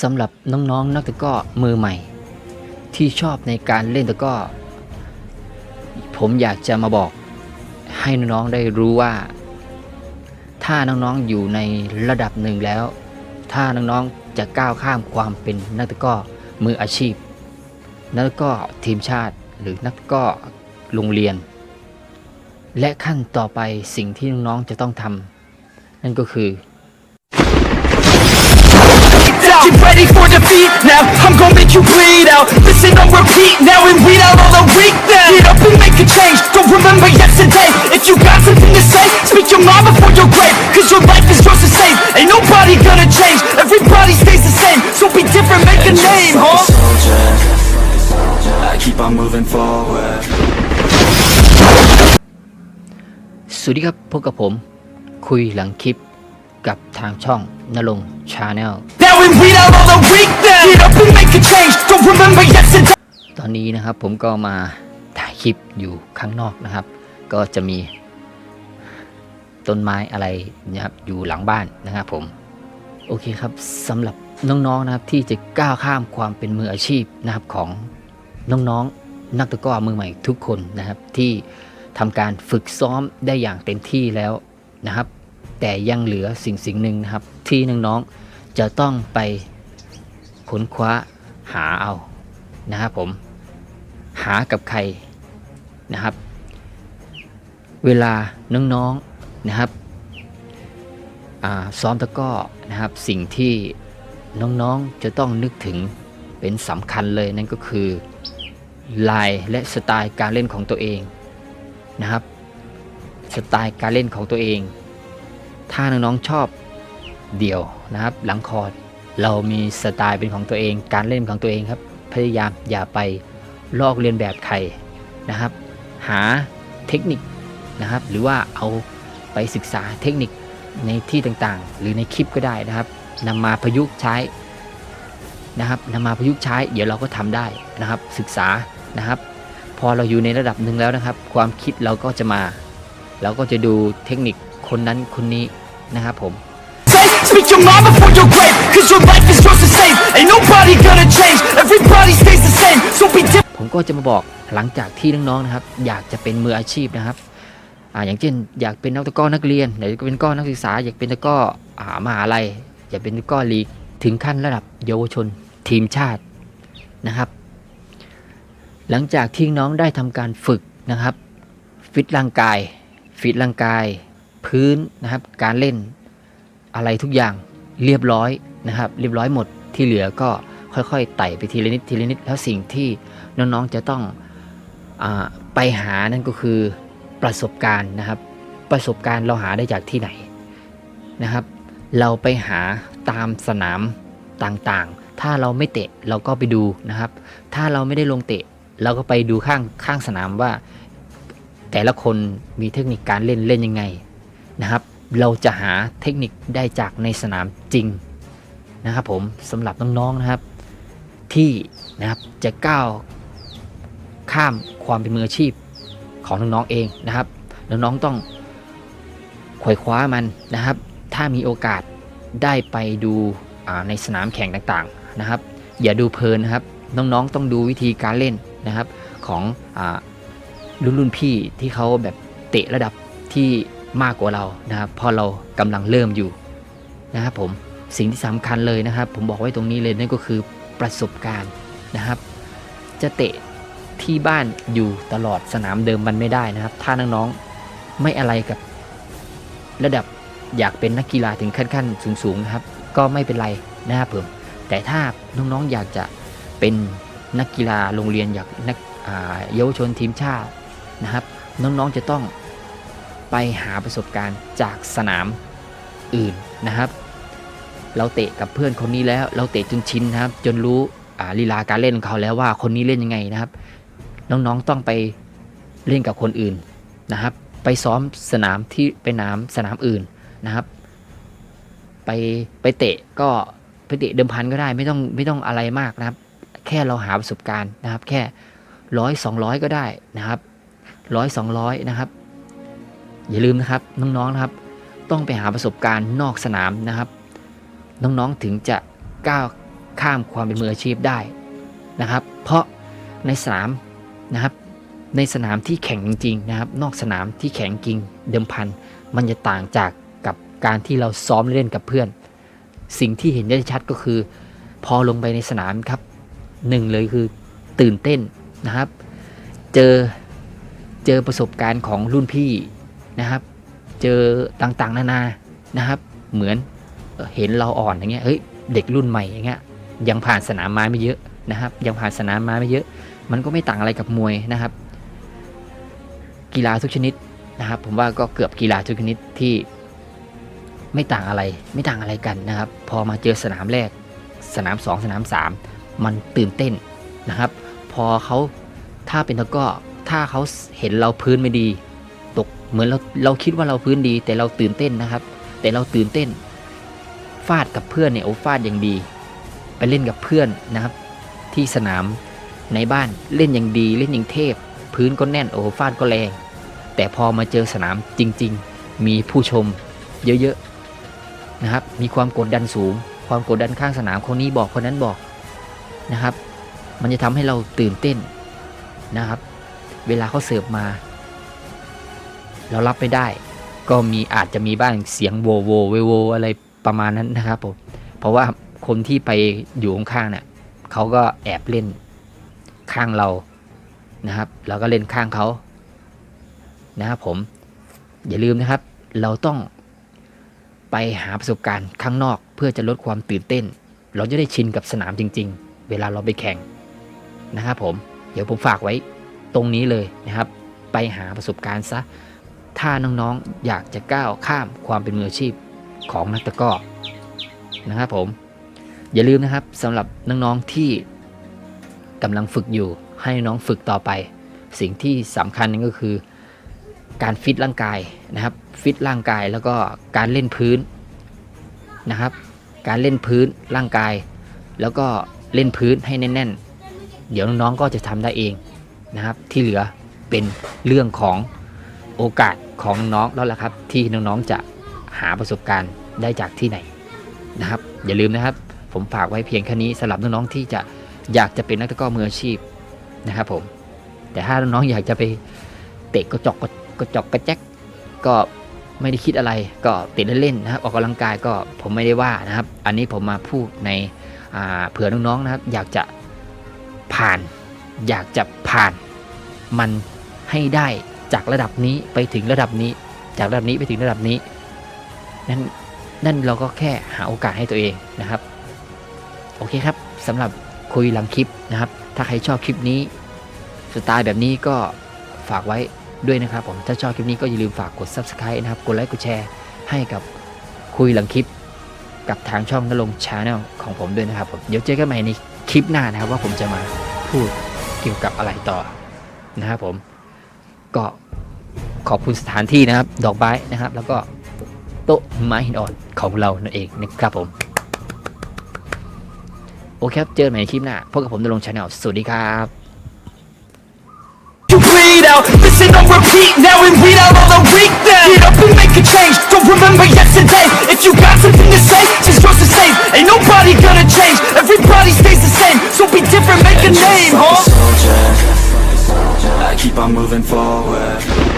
สำหรับน้องๆนักตะก้อมือใหม่ ที่ชอบในการเล่นตะก้อ ผมอยากจะมาบอกให้น้องๆได้รู้ว่า ถ้าน้องๆอยู่ในระดับหนึ่งแล้ว ถ้าน้องๆจะก้าวข้ามความเป็นนักตะก้อมืออาชีพ นักตะก้อทีมชาติหรือนักตะก้อโรงเรียน และขั้นต่อไปสิ่งที่น้องๆจะต้องทำนั่นก็คือ Get ready for defeat now. I'm gonna make you bleed out. Listen on repeat now and weed out all the weak now. Get up and make a change. Don't remember yesterday. If you got something to say, speak your mind before your grave. Cause your life is yours to save. Ain't nobody gonna change. Everybody stays the same. So be different, make a name, huh? soldier. I keep on moving forward. สวัสดีครับพบกับผมคุยหลังคลิป กับทางช่องนรงชาแนล Now and weed out all the weak now. Get up and make a change. Don't remember yesterday. ตอนนี้นะครับผมก็มาถ่ายคลิปอยู่ข้างนอกนะครับ ก็จะมีต้นไม้อะไรนะครับอยู่หลังบ้านนะครับผม โอเคครับสำหรับน้องๆนะครับที่จะก้าวข้ามความเป็นมืออาชีพนะครับของน้องๆนักตะกร้อมือใหม่ทุกคนนะครับที่ทำการฝึกซ้อมได้อย่างเต็มที่แล้วนะครับ แต่ยังเหลือสิ่งสิ่งหนึ่งนะครับ ที่น้องๆจะต้องไปค้นคว้าหาเอานะครับผมหากับใครนะครับ เวลาน้องๆนะครับซ้อมตะก้อนะครับ สิ่งที่น้องๆจะต้องนึกถึงเป็นสำคัญเลยนั่นก็คือลายและสไตล์การเล่นของตัวเองนะครับ สไตล์การเล่นของตัวเอง ถ้าน้องๆชอบเดี่ยวนะครับ หลังคอร์ดเรามีสไตล์เป็นของตัวเอง การเล่นของตัวเองครับ พยายามอย่าไปลอกเลียนแบบใครนะครับ หาเทคนิคนะครับ หรือว่าเอาไปศึกษาเทคนิคในที่ต่างๆ หรือในคลิปก็ได้นะครับนำมาประยุกต์ใช้นะครับนำมาประยุกต์ใช้ เดี๋ยวเราก็ทำได้นะครับ ศึกษานะครับ พอเราอยู่ในระดับหนึ่งแล้วนะครับ ความคิดเราก็จะมา เราก็จะดูเทคนิคคนนั้นคนนี้ นะครับผม Say, speak your mind before your grave. Cause your life is yours to save. Ain't nobody gonna change. Everybody stays the same. So be different. ผมก็จะมาบอกหลังจากที่น้องๆนะครับ อยากจะเป็นมืออาชีพนะครับอ่าอย่างเช่นอยากเป็นนักตะกร้อนักเรียนอยากเป็นก้อนักศึกษา อยากเป็นตะกร้ออ่ามหาลัยอยากเป็นตะกร้อลีกถึงขั้นระดับเยาวชนทีมชาตินะครับ หลังจากที่น้องได้ทำการฝึกนะครับ ฟิตร่างกาย ฟิตร่างกาย พื้นนะครับ การเล่นอะไรทุกอย่างเรียบร้อยนะครับ เรียบร้อยหมดที่เหลือก็ค่อยๆไต่ไปทีละนิดทีละนิดแล้วสิ่งที่น้องๆจะต้องอไปหานั่นก็คือประสบการณ์นะครับ ประสบการณ์เราหาได้จากที่ไหนนะครับ เราไปหาตามสนามต่างๆ ถ้าเราไม่เตะเราก็ไปดูนะครับ ถ้าเราไม่ได้ลงเตะ เราก็ไปดูข้างข้างสนามว่า แต่ละคนมีเทคนิคการเล่นเล่นยังไง นะครับ เราจะหาเทคนิคได้จากในสนามจริงนะครับผมสำหรับน้องๆนะครับ ที่นะครับจะก้าวข้ามความเป็นมืออาชีพของน้องๆเองนะครับน้องๆต้องขวยคว้ามันนะครับ ถ้ามีโอกาสได้ไปดูในสนามแข่งต่างๆนะครับ อย่าดูเพลินนะครับ น้องๆต้องดูวิธีการเล่นนะครับของอรุ่นรุ่นพี่ที่เขาแบบเตะระดับที่ มากกว่าเรานะครับเพอเรากำลังเริ่มอยู่นะครับผมสิ่งที่สำคัญเลยนะครับ ผมบอกไว้ตรงนี้เลยนั่นก็คือประสบการณ์นะครับ จะเตะที่บ้านอยู่ตลอดสนามเดิมมันไม่ได้นะครับ ถ้าน้องๆไม่อะไรกับระดับอยากเป็นนักกีฬาถึงขั้นขั้นสูงๆนะครับ ก็ไม่เป็นไรนะครับผมแต่ถ้าน้องๆอยากจะเป็นนักกีฬาโรงเรียนอยากนักเยาวชนทีมชาตินะครับ น้องๆจะต้อง ไปหาประสบการณ์จากสนามอื่นนะครับ เราเตะกับเพื่อนคนนี้แล้ว เราเตะจนชินนะครับ จนรู้ลีลาการเล่นของเขาแล้วว่าคนนี้เล่นยังไงนะครับ น้องๆต้องไปเล่นกับคนอื่นนะครับ ไปซ้อมสนามที่ไปน้ำสนามอื่นนะครับ ไปไปเตะก็ไปเตะเดิมพันก็ได้ไม่ต้องไม่ต้องอะไรมากนะครับ แค่เราหาประสบการณ์นะครับ แค่ร้อยสองร้อยก็ได้นะครับร้อยสองร้อยนะครับ อย่าลืมนะครับน้องๆนะครับต้องไปหาประสบการณ์นอกสนามนะครับ น้องๆถึงจะก้าวข้ามความเป็นมืออาชีพได้นะครับ เพราะในสนามนะครับในสนามที่แข่งจริงๆนะครับ นอกสนามที่แข่งจริงเดิมพันมันจะต่างจากกับการที่เราซ้อมเล่นกับเพื่อน สิ่งที่เห็นได้ชัดก็คือ พอลงไปในสนามครับหนึ่งเลยคือตื่นเต้นนะครับ เจอเจอประสบการณ์ของรุ่นพี่ นะครับ เจอต่างๆ นานานะครับ เหมือนเห็นเราอ่อนอย่างเงี้ยเฮ้ยเด็กรุ่นใหม่อย่างเงี้ยยังผ่านสนามม้าไม่เยอะนะครับ ยังผ่านสนามม้าไม่เยอะ มันก็ไม่ต่างอะไรกับมวยนะครับ กีฬาทุกชนิดนะครับ ผมว่าก็เกือบกีฬาทุกชนิดที่ไม่ต่างอะไรไม่ต่างอะไรกันนะครับ พอมาเจอสนามแรกสนาม 2 สนาม 3 มันตื่นเต้นนะครับ พอเขาถ้าเป็นตะก้อถ้าเขาเห็นเราพื้นไม่ดี เหมือนเราเราคิดว่าเราพื้นดี แต่เราตื่นเต้นนะครับ แต่เราตื่นเต้น ฟาดกับเพื่อนเนี่ยโอ้ฟาดอย่างดี ไปเล่นกับเพื่อนนะครับ ที่สนามในบ้านเล่นอย่างดีเล่นอย่างเทพ พื้นก็แน่นโอ้ฟาดก็แรง แต่พอมาเจอสนามจริง ๆ มีผู้ชมเยอะๆนะครับ มีความกดดันสูง ความกดดันข้างสนามคนนี้บอกคนนั้นบอกนะครับ มันจะทำให้เราตื่นเต้นนะครับ เวลาเขาเสิร์ฟมา เรารับไม่ได้ ก็มีอาจจะมีบ้างเสียงโวโวเวโวอะไรประมาณนั้นนะครับผมเพราะว่าคนที่ไปอยู่ข้างๆเนี่ยเขาก็แอบเล่นข้างเรานะครับ เราก็เล่นข้างเขานะครับผมอย่าลืมนะครับ เราต้องไปหาประสบการณ์ข้างนอก เพื่อจะลดความตื่นเต้น เราจะได้ชินกับสนามจริง ๆ เวลาเราไปแข่งนะครับผมเดี๋ยวผมฝากไว้ตรงนี้เลยนะครับ ไปหาประสบการณ์ซะ ถ้าน้องๆอยากจะก้าวข้ามความเป็นมืออาชีพของนักตะก้อนะครับผม อย่าลืมนะครับสำหรับน้องๆที่กำลังฝึกอยู่ ให้น้องฝึกต่อไป สิ่งที่สำคัญนั่นก็คือ การฟิตร่างกายนะครับ ฟิตร่างกายแล้วก็การเล่นพื้นนะครับ การเล่นพื้นร่างกาย แล้วก็เล่นพื้นให้แน่น ๆ เดี๋ยวน้องๆก็จะทำได้เองนะครับ ที่เหลือเป็นเรื่องของ โอกาสของน้องแล้วล่ะครับ ที่น้องๆจะหาประสบการณ์ได้จากที่ไหนนะครับ อย่าลืมนะครับ ผมฝากไว้เพียงแค่นี้สำหรับน้องๆที่จะอยากจะเป็นนักตะก้อมืออาชีพนะครับผม แต่ถ้าน้องๆอยากจะไปเตะกระจอกกระจอกกระแจกก็ไม่ได้คิดอะไรก็เตะเล่นๆนะครับ ออกกำลังกายก็ผมไม่ได้ว่านะครับ อันนี้ผมมาพูดในเผื่อน้องๆนะครับ อยากจะผ่าน อยากจะผ่านมันให้ได้ จากระดับนี้ไปถึงระดับนี้ จากระดับนี้ไปถึงระดับนี้ นั่นนั่นเราก็แค่หาโอกาสให้ตัวเองนะครับ โอเคครับสำหรับคุยหลังคลิปนะครับ ถ้าใครชอบคลิปนี้สไตล์แบบนี้ก็ฝากไว้ด้วยนะครับผมถ้าชอบคลิปนี้ก็อย่าลืมฝากกด subscribe นะครับ กดไลค์กดแชร์ให้กับคุยหลังคลิป กับทางช่องนลงชาแนลของผมด้วยนะครับผมเดี๋ยวเจอกันใหม่ในคลิปหน้านะครับว่าผมจะมาพูดเกี่ยวกับอะไรต่อนะครับผมก็ ขอบคุณสถานที่นะครับ ดอกไม้นะครับ แล้วก็โต๊ะไม้หินอ่อนของเรานั่นเองนะครับผมโอเคครับ เจอกันใหม่ในคลิปหน้าพบกับผมนรงชาแนลสวัสดีครับ You bleed out, listen on repeat now and weed out all the weak now Get up and make a change, don't remember yesterday If you got something to say, just yours to say Ain't nobody gonna change, everybody stays the same So be different, make a name, huh? soldier I keep on moving forward